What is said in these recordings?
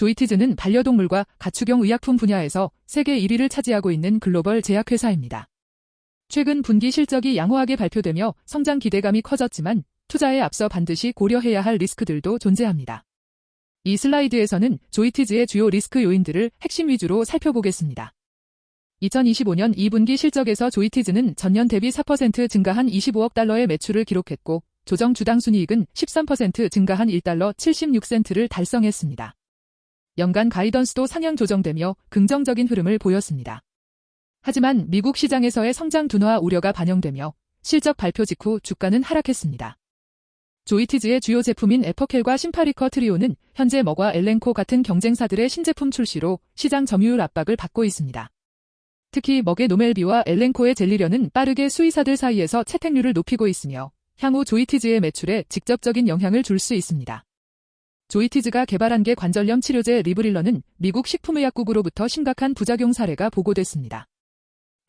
조이티즈는 반려동물과 가축용 의약품 분야에서 세계 1위를 차지하고 있는 글로벌 제약회사입니다. 최근 분기 실적이 양호하게 발표되며 성장 기대감이 커졌지만 투자에 앞서 반드시 고려해야 할 리스크들도 존재합니다. 이 슬라이드에서는 조이티즈의 주요 리스크 요인들을 핵심 위주로 살펴보겠습니다. 2025년 2분기 실적에서 조이티즈는 전년 대비 4% 증가한 25억 달러의 매출을 기록했고 조정 주당 순이익은 13% 증가한 1달러 76센트를 달성했습니다. 연간 가이던스도 상향 조정되며 긍정적인 흐름을 보였습니다. 하지만 미국 시장에서의 성장 둔화 우려가 반영되며 실적 발표 직후 주가는 하락했습니다. 조이티즈의 주요 제품인 에퍼켈과 심파리커 트리오는 현재 머과 엘렌코 같은 경쟁사들의 신제품 출시로 시장 점유율 압박을 받고 있습니다. 특히 먹의 노멜비와 엘렌코의 젤리련은 빠르게 수의사들 사이에서 채택률을 높이고 있으며 향후 조이티즈의 매출에 직접적인 영향을 줄 수 있습니다. 조이티즈가 개발한 게 관절염 치료제 리브릴러는 미국 식품의약국으로부터 심각한 부작용 사례가 보고됐습니다.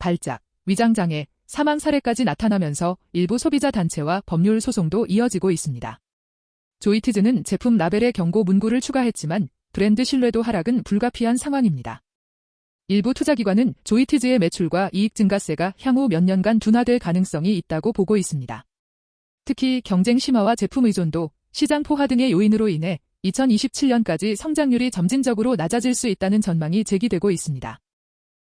발작, 위장장애, 사망 사례까지 나타나면서 일부 소비자 단체와 법률 소송도 이어지고 있습니다. 조이티즈는 제품 라벨에 경고 문구를 추가했지만 브랜드 신뢰도 하락은 불가피한 상황입니다. 일부 투자기관은 조이티즈의 매출과 이익 증가세가 향후 몇 년간 둔화될 가능성이 있다고 보고 있습니다. 특히 경쟁 심화와 제품 의존도, 시장 포화 등의 요인으로 인해 2027년까지 성장률이 점진적으로 낮아질 수 있다는 전망이 제기되고 있습니다.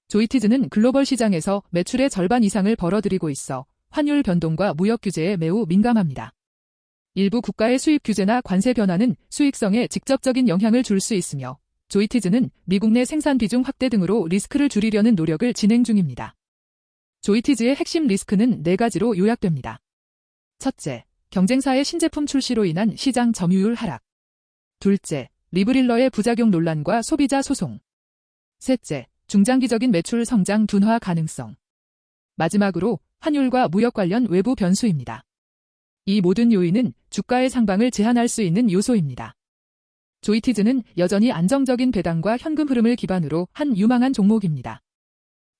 조이티즈는 글로벌 시장에서 매출의 절반 이상을 벌어들이고 있어 환율 변동과 무역 규제에 매우 민감합니다. 일부 국가의 수입 규제나 관세 변화는 수익성에 직접적인 영향을 줄 수 있으며 조이티즈는 미국 내 생산 비중 확대 등으로 리스크를 줄이려는 노력을 진행 중입니다. 조이티즈의 핵심 리스크는 네 가지로 요약됩니다. 첫째, 경쟁사의 신제품 출시로 인한 시장 점유율 하락. 둘째, 리브릴러의 부작용 논란과 소비자 소송. 셋째, 중장기적인 매출 성장 둔화 가능성. 마지막으로 환율과 무역 관련 외부 변수입니다. 이 모든 요인은 주가의 상방을 제한할 수 있는 요소입니다. 조이티즈는 여전히 안정적인 배당과 현금 흐름을 기반으로 한 유망한 종목입니다.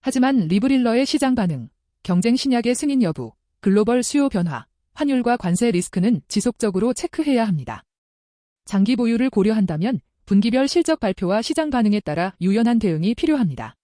하지만 리브릴러의 시장 반응, 경쟁 신약의 승인 여부, 글로벌 수요 변화, 환율과 관세 리스크는 지속적으로 체크해야 합니다. 장기 보유를 고려한다면 분기별 실적 발표와 시장 반응에 따라 유연한 대응이 필요합니다.